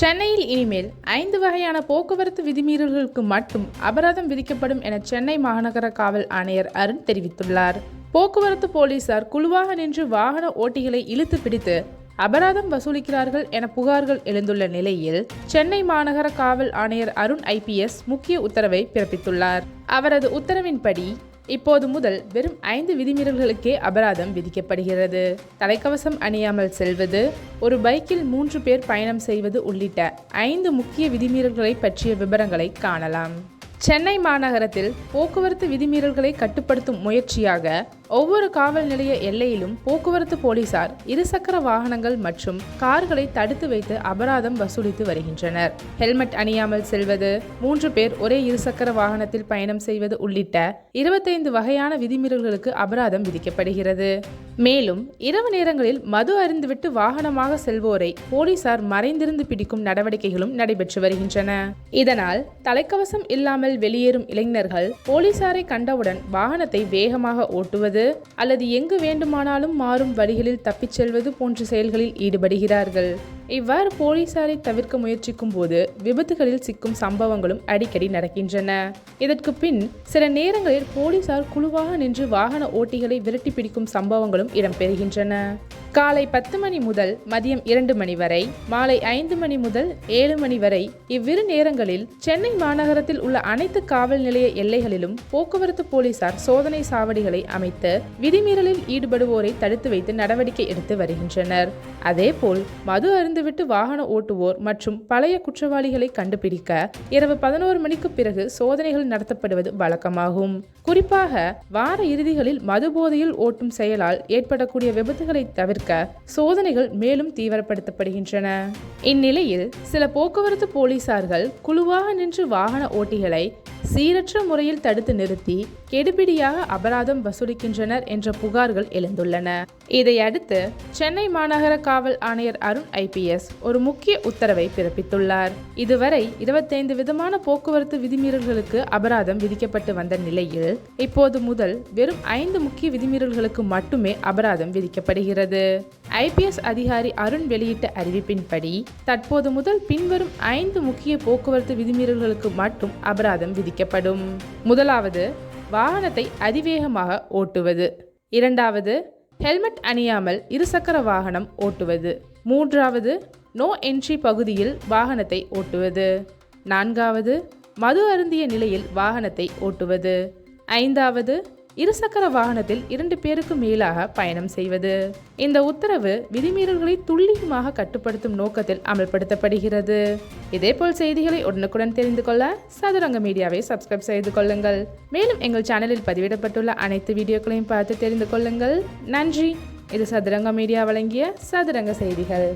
சென்னையில் இனிமேல் ஐந்து வகையான போக்குவரத்து விதிமீறல்களுக்கு மட்டும் அபராதம் விதிக்கப்படும் என சென்னை மாநகர காவல் ஆணையர் அருண் தெரிவித்துள்ளார். போக்குவரத்து போலீசார் குழுவாக நின்று வாகன ஓட்டிகளை இழுத்து பிடித்து அபராதம் வசூலிக்கிறார்கள் என புகார்கள் எழுந்துள்ள நிலையில் சென்னை மாநகர காவல் ஆணையர் அருண் ஐபிஎஸ் முக்கிய உத்தரவை பிறப்பித்துள்ளார். அவரது உத்தரவின்படி இப்போது முதல் வெறும் ஐந்து விதிமீறல்களுக்கே அபராதம் விதிக்கப்படுகிறது. தலைக்கவசம் அணியாமல் செல்வது ஒரு பைக்கில் மூன்று பேர் பயணம் செய்வது உள்ளிட்ட ஐந்து முக்கிய விதிமீறல்களை பற்றிய விவரங்களை காணலாம். சென்னை மாநகரத்தில் போக்குவரத்து விதிமீறல்களை கட்டுப்படுத்தும் முயற்சியாக ஒவ்வொரு காவல் நிலைய எல்லையிலும் போக்குவரத்து போலீசார் இருசக்கர வாகனங்கள் மற்றும் கார்களை தடுத்து வைத்து அபராதம் வசூலித்து வருகின்றனர். ஹெல்மெட் அணியாமல் செல்வது மூன்று பேர் ஒரே இருசக்கர வாகனத்தில் பயணம் செய்வது உள்ளிட்ட இருபத்தைந்து வகையான விதிமீறல்களுக்கு அபராதம் விதிக்கப்படுகிறது. மேலும் இரவு நேரங்களில் மது அருந்துவிட்டு வாகனமாக செல்வோரை போலீசார் மறைந்திருந்து பிடிக்கும் நடவடிக்கைகளும் நடைபெற்று வருகின்றன. இதனால் தலைக்கவசம் இல்லாமல் வெளியேறும் இளைஞர்கள் போலீசாரை கண்டவுடன் வாகனத்தை வேகமாக ஓட்டுவது அல்லது எங்கு வேண்டுமானாலும் மாறும் வழிகளில் தப்பிச் செல்வது போன்ற செயல்களில் ஈடுபடுகிறார்கள். இவ்வாறு போலீசாரை தவிர்க்க முயற்சிக்கும் போது விபத்துகளில் சிக்கும் சம்பவங்களும் அடிக்கடி நடக்கின்றன. இதற்கு பின் சில நேரங்களில் போலீசார் குழுவாக நின்று வாகன ஓட்டிகளை விரட்டி பிடிக்கும் சம்பவங்களும் இடம்பெறுகின்றன. காலை பத்து மணி முதல் மதியம் இரண்டு மணி வரை மாலை ஐந்து மணி முதல் ஏழு மணி வரை இவ்விரு நேரங்களில் சென்னை மாநகரத்தில் உள்ள அனைத்து காவல் நிலைய எல்லைகளிலும் போக்குவரத்து போலீசார் சோதனை சாவடிகளை அமைத்து விதிமீறலில் ஈடுபடுவோரை தடுத்து வைத்து நடவடிக்கை எடுத்து வருகின்றனர். அதேபோல் மது அருந்துவிட்டு வாகன ஓட்டுவோர் மற்றும் பழைய குற்றவாளிகளை கண்டுபிடிக்க இரவு பதினோரு மணிக்கு பிறகு சோதனைகள் நடத்தப்படுவது வழக்கமாகும். குறிப்பாக வார இறுதிகளில் மது போதையில் ஓட்டும் செயலால் ஏற்படக்கூடிய விபத்துகளை தவிர்க்க சோதனைகள் மேலும் தீவிரப்படுத்தப்படுகின்றன. இந்நிலையில் சில போக்குவரத்து போலீசார்கள் குழுவாக நின்று வாகன ஓட்டிகளை சீரற்ற முறையில் தடுத்து நிறுத்தி கெடுபிடியாக அபராதம் வசூலிக்கின்றனர் என்ற புகார்கள் எழுந்துள்ளன. இதையடுத்து சென்னை மாநகர காவல் ஆணையர் அருண் ஐபிஎஸ் ஒரு முக்கிய உத்தரவை பிறப்பித்துள்ளார். இதுவரை இருபத்தைந்து விதமான போக்குவரத்து விதிமீறல்களுக்கு அபராதம் விதிக்கப்பட்டு வந்த நிலையில் இப்போது முதல் வெறும் ஐந்து முக்கிய விதிமீறல்களுக்கு மட்டுமே அபராதம் விதிக்கப்படுகிறது. ஐபிஎஸ் அதிகாரி அருண் வெளியிட்ட அறிவிப்பின்படி தற்போது முதல் பின்வரும் ஐந்து முக்கிய போக்குவரத்து விதிமீறல்களுக்கு மட்டும் அபராதம் விதிக்கப்படும். முதலாவது வாகனத்தை அதிவேகமாக ஓட்டுவது. இரண்டாவது ஹெல்மெட் அணியாமல் இருசக்கர வாகனம் ஓட்டுவது. மூன்றாவது நோ என்ட்ரி பகுதியில் வாகனத்தை ஓட்டுவது. நான்காவது மது அருந்திய நிலையில் வாகனத்தை ஓட்டுவது. ஐந்தாவது இருசக்கர வாகனத்தில் இரண்டு பேருக்கு மேலாக பயணம் செய்வது. இந்த உத்தரவு விதிமீறல்களை துல்லியமாக கட்டுப்படுத்தும் நோக்கத்தில் அமல்படுத்தப்படுகிறது. இதேபோல் செய்திகளை உடனுக்குடன் தெரிந்து கொள்ள சதுரங்க மீடியாவை சப்ஸ்கிரைப் செய்து கொள்ளுங்கள். மேலும் எங்கள் சேனலில் பதிவிடப்பட்டுள்ள அனைத்து வீடியோக்களையும் பார்த்து தெரிந்து கொள்ளுங்கள். நன்றி. இது சதுரங்க மீடியா வழங்கிய சதுரங்க செய்திகள்.